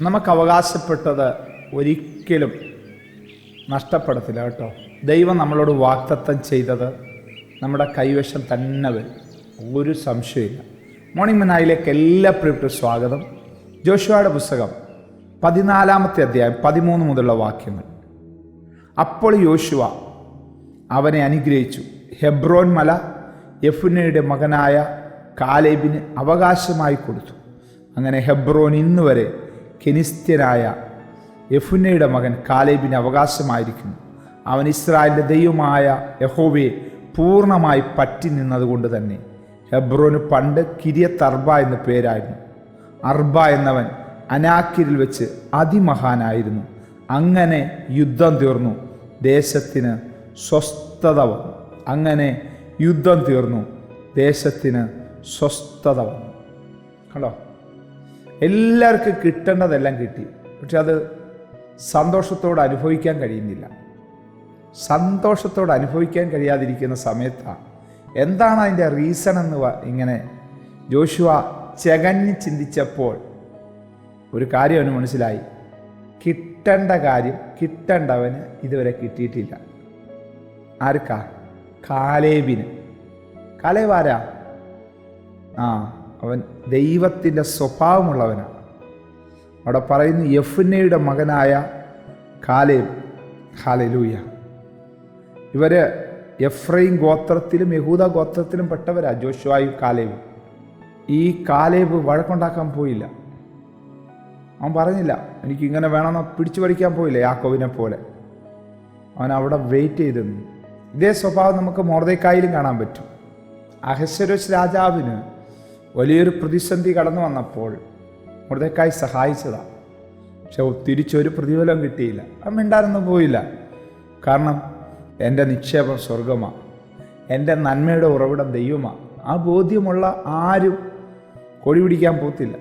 നമുക്ക് അവകാശപ്പെട്ടത് ഒരിക്കലും നഷ്ടപ്പെടത്തില്ല കേട്ടോ. ദൈവം നമ്മളോട് വാക്തത്വം ചെയ്തത് നമ്മുടെ കൈവശം തന്നെ വരും. ഒരു സംശയമില്ല മോർണിംഗ് മനായിലേക്ക് എല്ലാ പ്രിയപ്പെട്ട സ്വാഗതം. ജോഷുവയുടെ പുസ്തകം പതിനാലാമത്തെ അധ്യായം പതിമൂന്ന് മുതലുള്ള വാക്യങ്ങൾ. അപ്പോൾ യോശുവ അവനെ അനുഗ്രഹിച്ചു. ഹെബ്രോൻ മല യഫുനയുടെ മകനായ കാലേബിന് അവകാശമായി കൊടുത്തു. അങ്ങനെ ഹെബ്രോൻ ഇന്ന് വരെ കെനിസ്ത്യനായ യഫുനയുടെ മകൻ കാലേബിന് അവകാശമായിരിക്കുന്നു. അവൻ ഇസ്രായേലിന്റെ ദൈവമായ യഹോവയെ പൂർണമായി പറ്റി നിന്നതുകൊണ്ട് തന്നെ ഹെബ്രോന് പണ്ട് കിരിയത്ത് അർബ എന്ന പേരായിരുന്നു. അർബ എന്നവൻ അനാക്കിരിൽ വെച്ച് അതിമഹാനായിരുന്നു. അങ്ങനെ യുദ്ധം തീർന്നു. ദേശത്തിന് സ്വസ്ഥത വന്നു. അങ്ങനെ യുദ്ധം തീർന്നു. ദേശത്തിന് സ്വസ്ഥത വന്നു. കണ്ടോ? എല്ലാവർക്കും കിട്ടേണ്ടതെല്ലാം കിട്ടി. പക്ഷെ അത് സന്തോഷത്തോടെ അനുഭവിക്കാൻ കഴിയുന്നില്ല. സന്തോഷത്തോടെ അനുഭവിക്കാൻ കഴിയാതിരിക്കുന്ന സമയത്താണ് എന്താണ് അതിന്റെ റീസൺ എന്ന് ഇങ്ങനെ ജോഷുവ ചകഞ്ഞ് ചിന്തിച്ചപ്പോൾ ഒരു കാര്യം അവന് മനസ്സിലായി. കിട്ടേണ്ട കാര്യം കിട്ടേണ്ടവന് ഇതുവരെ കിട്ടിയിട്ടില്ല. ആർക്കാ? കാലേബിന്. കാലേബ് ആ അവൻ ദൈവത്തിന്റെ സ്വഭാവമുള്ളവനാണ് അവിടെ പറയുന്നു യഫുന്നയുടെ മകനായ കാലേബ്. ഹാലലൂയ ഇവർ എഫ്രൈം ഗോത്രത്തിലും യഹൂദ ഗോത്രത്തിലും പെട്ടവരാ ജോഷുവായും കാലേബും. ഈ കാലേബ് വഴക്കുണ്ടാക്കാൻ പോയില്ല. അവൻ പറഞ്ഞില്ല എനിക്ക് ഇങ്ങനെ വേണമെന്ന് പിടിച്ചു പഠിക്കാൻ പോയില്ല യാക്കോവിനെ പോലെ. അവൻ അവിടെ വെയിറ്റ് ചെയ്തു ഇതേ സ്വഭാവം നമുക്ക് മോർദേക്കായിലും കാണാൻ പറ്റും. അഹസ്വരോസ് രാജാവിന് വലിയൊരു പ്രതിസന്ധി കടന്നു വന്നപ്പോൾ മൃതക്കായി സഹായിച്ചതാണ് പക്ഷെ തിരിച്ചൊരു പ്രതിഫലം കിട്ടിയില്ല. അത് മിണ്ടാനൊന്നും പോയില്ല. കാരണം എന്റെ നിക്ഷേപം സ്വർഗമാണ് എന്റെ നന്മയുടെ ഉറവിടം ദൈവമാണ് ആ ബോധ്യമുള്ള ആരും കൊടി പിടിക്കാൻ പോത്തില്ല.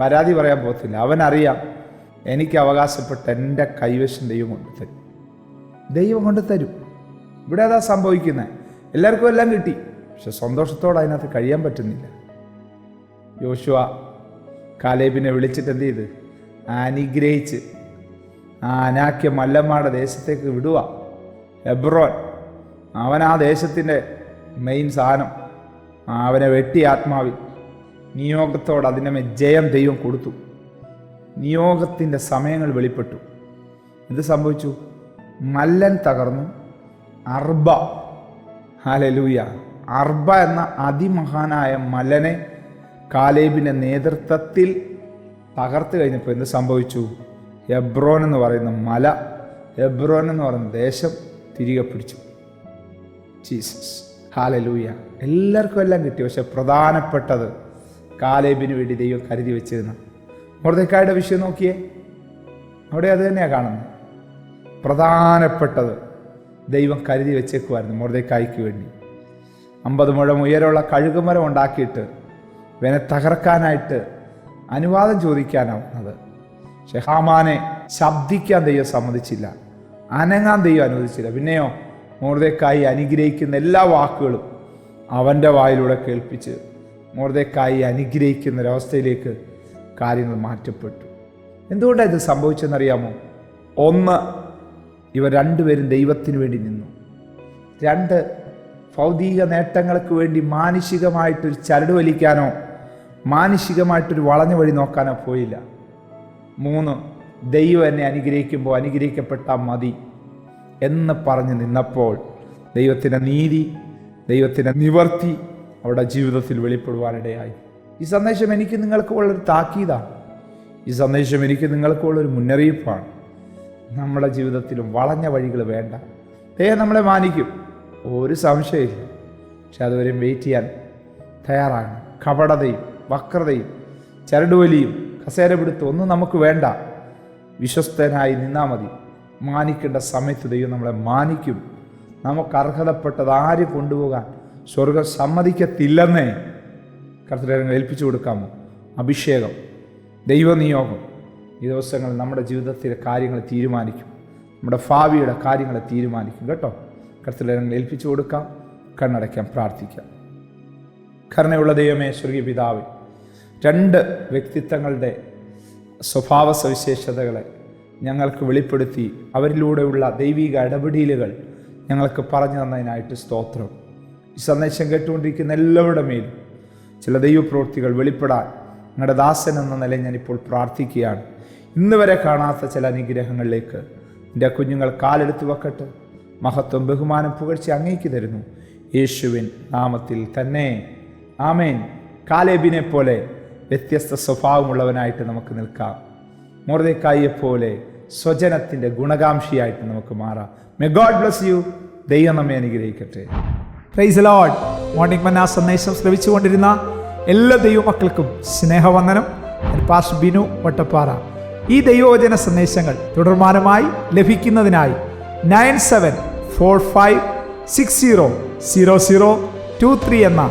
പരാതി പറയാൻ പോത്തില്ല. അവനറിയാം എനിക്ക് അവകാശപ്പെട്ട എന്റെ കൈവശം ദൈവം കൊണ്ട് തരും. ദൈവം കൊണ്ട് തരും. ഇവിടെ അതാ സംഭവിക്കുന്നത് എല്ലാവർക്കും എല്ലാം കിട്ടി. പക്ഷെ സന്തോഷത്തോടെ അതിനകത്ത് കഴിയാൻ പറ്റുന്നില്ല. യോശുവ കാലേബിനെ വിളിച്ചിട്ട് എന്ത് ചെയ്ത്? അനുഗ്രഹിച്ച് ആ അനാക്യ മല്ലമാട ദേശത്തേക്ക് വിടുക. എബ്രോൻ അവൻ ആ ദേശത്തിന്റെ മെയിൻ സാധനം. അവനെ വെട്ടി ആത്മാവിൽ നിയോഗത്തോട് അതിന്റെ ജയം ദൈവം കൊടുത്തു. നിയോഗത്തിന്റെ സമയങ്ങൾ വെളിപ്പെട്ടു. എന്ത് സംഭവിച്ചു? മല്ലൻ തകർന്നു. അർബ ഹാലലൂയ അർബ എന്ന അതിമഹാനായ മല്ലനെ കാലേബിന്റെ നേതൃത്വത്തിൽ തകർത്ത് കഴിഞ്ഞപ്പോൾ എന്ത് സംഭവിച്ചു? എബ്രോൻ എന്ന് പറയുന്ന മല എബ്രോൻ എന്ന് പറയുന്ന ദേശം തിരികെ പിടിച്ചു. ജീസസ്. ഹാലലൂയ. എല്ലാവർക്കും എല്ലാം കിട്ടി. പക്ഷെ പ്രധാനപ്പെട്ടത് കാലേബിന് വേണ്ടി ദൈവം കരുതി വെച്ചിരുന്നു. മൃതക്കായുടെ വിഷയം നോക്കിയേ. അവിടെ അത് തന്നെയാണ് കാണുന്നത്. പ്രധാനപ്പെട്ടത് ദൈവം കരുതി വെച്ചേക്കുമായിരുന്നു മൃതക്കായ്ക്ക് വേണ്ടി. അമ്പത് മുഴം ഉയരമുള്ള കഴുകുമരം ഉണ്ടാക്കിയിട്ട് ഇവനെ തകർക്കാനായിട്ട് അനുവാദം ചോദിക്കാനാവുന്നത്. പക്ഷെ ഹാമാനെ ശബ്ദിക്കാൻ ദൈവം സമ്മതിച്ചില്ല. അനങ്ങാൻ ദൈവം അനുവദിച്ചില്ല. പിന്നെയോ മോർദേക്കായി അനുഗ്രഹിക്കുന്ന എല്ലാ വാക്കുകളും അവന്റെ വായിലൂടെ കേൾപ്പിച്ച് മോർദേക്കായി അനുഗ്രഹിക്കുന്ന ഒരവസ്ഥയിലേക്ക് കാര്യങ്ങൾ മാറ്റപ്പെട്ടു. എന്തുകൊണ്ടാണ് ഇത് സംഭവിച്ചെന്നറിയാമോ? ഒന്ന് ഇവർ രണ്ടുപേരും ദൈവത്തിന് വേണ്ടി നിന്നു. രണ്ട് ഭൗതിക നേട്ടങ്ങൾക്ക് വേണ്ടി മാനുഷികമായിട്ടൊരു ചരട് വലിക്കാനോ മാനുഷികമായിട്ടൊരു വളഞ്ഞ വഴി നോക്കാനോ പോയില്ല. മൂന്ന് ദൈവം എന്നെ അനുഗ്രഹിക്കുമ്പോൾ അനുഗ്രഹിക്കപ്പെട്ടാൽ മതി എന്ന് പറഞ്ഞ് നിന്നപ്പോൾ ദൈവത്തിന്റെ നീതി ദൈവത്തിന്റെ നിവർത്തി അവരുടെ ജീവിതത്തിൽ വെളിപ്പെടുവാനിടയായി. ഈ സന്ദേശം എനിക്ക് നിങ്ങൾക്ക് ഉള്ളൊരു താക്കീതാണ്. ഈ സന്ദേശം എനിക്ക് നിങ്ങൾക്ക് ഉള്ളൊരു മുന്നറിയിപ്പാണ്. നമ്മുടെ ജീവിതത്തിലും വളഞ്ഞ വഴികൾ വേണ്ട. ദൈവം നമ്മളെ മാനിക്കും. ഒരു സംശയമില്ല പക്ഷെ അതുവരെയും വെയിറ്റ് ചെയ്യാൻ തയ്യാറാകണം കപടതയും വക്രതയും ചരടുവലിയും കസേരപിടുത്തം ഒന്നും നമുക്ക് വേണ്ട. വിശ്വസ്തനായി നിന്നാൽ മതി. മാനിക്കേണ്ട സമയത്ത് ദൈവം നമ്മളെ മാനിക്കും. നമുക്ക് അർഹതപ്പെട്ടത് ആര് കൊണ്ടുപോകാൻ സ്വർഗം സമ്മതിക്കത്തില്ലെന്നേ. കർത്തരങ്ങൾ ഏൽപ്പിച്ചു കൊടുക്കാമോ? അഭിഷേകം ദൈവനിയോഗം ഈ ദിവസങ്ങൾ നമ്മുടെ ജീവിതത്തിലെ കാര്യങ്ങൾ തീരുമാനിക്കും. നമ്മുടെ ഭാവിയുടെ കാര്യങ്ങളെ തീരുമാനിക്കും. കേട്ടോ? കർത്തരങ്ങൾ ഏൽപ്പിച്ചു കൊടുക്കാം. കണ്ണടയ്ക്കാം പ്രാർത്ഥിക്കാം. കരുണയുള്ള ദൈവമേ സ്വർഗീയ പിതാവ് രണ്ട് വ്യക്തിത്വങ്ങളുടെ സ്വഭാവ സവിശേഷതകളെ ഞങ്ങൾക്ക് വെളിപ്പെടുത്തി അവരിലൂടെയുള്ള ദൈവിക ഇടപെടലുകൾ ഞങ്ങൾക്ക് പറഞ്ഞു തന്നതിനായിട്ട് സ്തോത്രം. ഈ സന്ദേശം കേട്ടുകൊണ്ടിരിക്കുന്ന എല്ലാവരുടെ മേലും ചില ദൈവപ്രവൃത്തികൾ വെളിപ്പെടാൻ ഞങ്ങളുടെ ദാസൻ എന്ന നിലയിൽ ഞാനിപ്പോൾ പ്രാർത്ഥിക്കുകയാണ്. ഇന്ന് വരെ കാണാത്ത ചില അനുഗ്രഹങ്ങളിലേക്ക് എന്റെ കുഞ്ഞുങ്ങൾ കാലെടുത്ത് വെക്കട്ടെ. മഹത്വം ബഹുമാനം പുകഴ്ച അങ്ങേക്ക് തരുന്നു. യേശുവിൻ നാമത്തിൽ തന്നെ ആമേൻ. കാലേബിനെ പോലെ വ്യത്യസ്ത സ്വഭാവമുള്ളവനായിട്ട് നമുക്ക് നിൽക്കാം. മോർദേക്കായെ പോലെ സ്വജനത്തിന്റെ ഗുണകാംക്ഷിയായിട്ട് നമുക്ക് മാറാം. മെ ഗോഡ് ബ്ലസ് യു ദൈവം നമ്മെ അനുഗ്രഹിക്കട്ടെ. പ്രൈസ് ലോഡ് മോർണിംഗ് മന്ന സന്ദേശം ശ്രമിച്ചുകൊണ്ടിരുന്ന എല്ലാ ദൈവമക്കൾക്കും സ്നേഹവന്ദനം. പാസ് ബിനു വട്ടപ്പാറ. ഈ ദൈവവചന സന്ദേശങ്ങൾ തുടർമാനമായി ലഭിക്കുന്നതിനായി nine seven four five six zero zero zero two three എന്ന